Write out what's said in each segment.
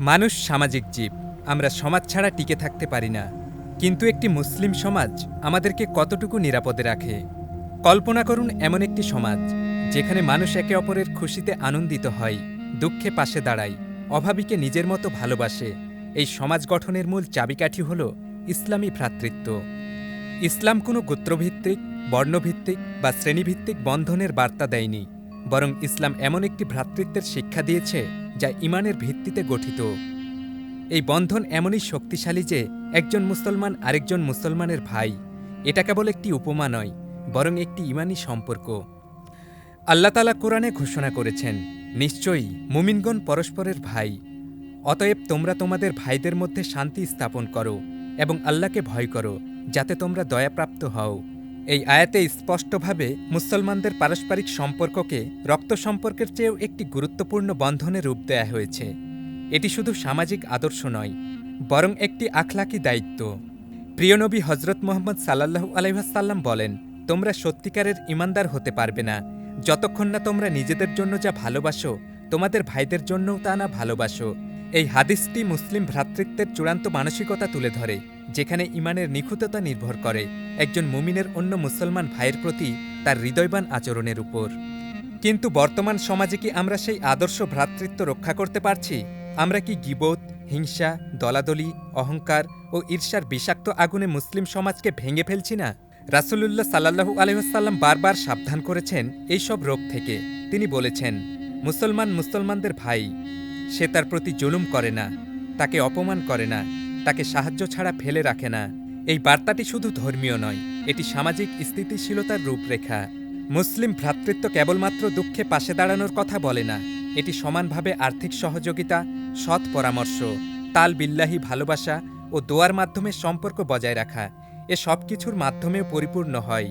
মানুষ সামাজিক জীব। আমরা সমাজ ছাড়া টিকে থাকতে পারি না। কিন্তু একটি মুসলিম সমাজ আমাদেরকে কতটুকু নিরাপদে রাখে? কল্পনা করুন এমন একটি সমাজ, যেখানে মানুষ একে অপরের খুশিতে আনন্দিত হয়, দুঃখে পাশে দাঁড়ায়, অভাবীকে নিজের মতো ভালোবাসে। এই সমাজ গঠনের মূল চাবিকাঠি হল ইসলামী ভ্রাতৃত্ব। ইসলাম কোনো গোত্রভিত্তিক, বর্ণভিত্তিক বা শ্রেণীভিত্তিক বন্ধনের বার্তা দেয়নি, বরং ইসলাম এমন একটি ভ্রাতৃত্বের শিক্ষা দিয়েছে যা ইমানের ভিত্তিতে গঠিত। এই বন্ধন এমনই শক্তিশালী যে একজন মুসলমান আরেকজন মুসলমানের ভাই, এটা কেবল একটি উপমা নয়, বরং একটি ইমানি সম্পর্ক। আল্লাহ তালা কোরআনে ঘোষণা করেছেন, নিশ্চয়ই মুমিনগণ পরস্পরের ভাই। অতএব তোমরা তোমাদের ভাইদের মধ্যে শান্তি স্থাপন করো এবং আল্লাহকে ভয় করো, যাতে তোমরা দয়াপ্রাপ্ত হও। এই আয়াতে স্পষ্টভাবে মুসলমানদের পারস্পরিক সম্পর্ককে রক্ত সম্পর্কের চেয়েও একটি গুরুত্বপূর্ণ বন্ধনে রূপ দেয়া হয়েছে। এটি শুধু সামাজিক আদর্শ নয়, বরং একটি আখলাকি দায়িত্ব। প্রিয়নবী হজরত মোহাম্মদ সাল্লাহু আলহাসাল্লাম বলেন, তোমরা সত্যিকারের ইমানদার হতে পারবে না। যতক্ষণ না তোমরা নিজেদের জন্য যা ভালোবাসো, তোমাদের ভাইদের জন্যও তা না ভালোবাসো। এই হাদিসটি মুসলিম ভ্রাতৃত্বের চূড়ান্ত মানসিকতা তুলে ধরে, যেখানে ইমানের নিখুঁততা নির্ভর করে। একজন মুমিনের অন্য মুসলমান ভাইয়ের প্রতি তার হৃদয়বান আচরণের উপর। কিন্তু বর্তমান সমাজে কি আমরা সেই আদর্শ ভ্রাতৃত্ব রক্ষা করতে পারছি? আমরা কি গিবোধ হিংসা, দলাদলি, অহংকার ও ঈর্ষার বিষাক্ত আগুনে মুসলিম সমাজকে ভেঙে ফেলছি না? রাসূলুল্লাহ সাল্লাহু আলহাম বারবার সাবধান করেছেন এইসব রোগ থেকে। তিনি বলেছেন, মুসলমান মুসলমানদের ভাই সে তার প্রতি জুলুম করে না, তাকে অপমান করে না, তাকে সাহায্য ছাড়া ফেলে রাখে না। এই বার্তাটি শুধু ধর্মীয় নয়, এটি সামাজিক স্থিতিশীলতার রূপরেখা। মুসলিম ভ্রাতৃত্ব কেবলমাত্র দুঃখে পাশে দাঁড়ানোর কথা বলে না, এটি সমানভাবে আর্থিক সহযোগিতা, সৎ পরামর্শ, তাল বিল্লাহি ভালোবাসা ও দোয়ার মাধ্যমে সম্পর্ক বজায় রাখা, এ সব কিছুর মাধ্যমেও পরিপূর্ণ হয়।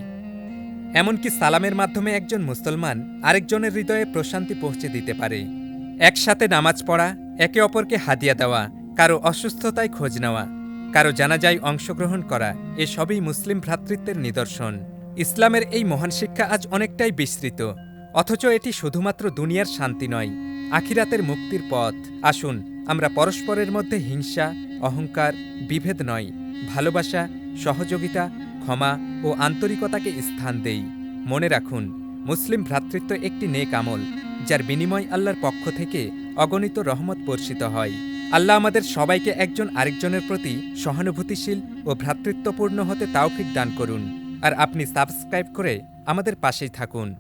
এমনকি সালামের মাধ্যমে একজন মুসলমান আরেকজনের হৃদয়ে প্রশান্তি পৌঁছে দিতে পারে। একসাথে নামাজ পড়া, একে অপরকে হাদিয়া দেওয়া, কারও অসুস্থতায় খোঁজ নেওয়া, কারও জানাজায় অংশগ্রহণ করা এসবই মুসলিম ভ্রাতৃত্বের নিদর্শন। ইসলামের এই মহান শিক্ষা আজ অনেকটাই বিস্তৃত, অথচ এটি শুধুমাত্র দুনিয়ার শান্তি নয়, আখিরাতের মুক্তির পথ। আসুন, আমরা পরস্পরের মধ্যে হিংসা, অহংকার, বিভেদ নয়, ভালোবাসা, সহযোগিতা, ক্ষমা ও আন্তরিকতাকে স্থান দেই। মনে রাখুন, মুসলিম ভ্রাতৃত্ব একটি নেক আমল যার বিনিময় আল্লাহর পক্ষ থেকে অগণিত রহমত বর্ষিত হয়। আল্লাহ আমাদের সবাইকে একজন আরেকজনের প্রতি সহানুভূতিশীল ও ভ্রাতৃত্বপূর্ণ হতে তাওফিক দান করুন। আর আপনি সাবস্ক্রাইব করে আমাদের পাশেই থাকুন।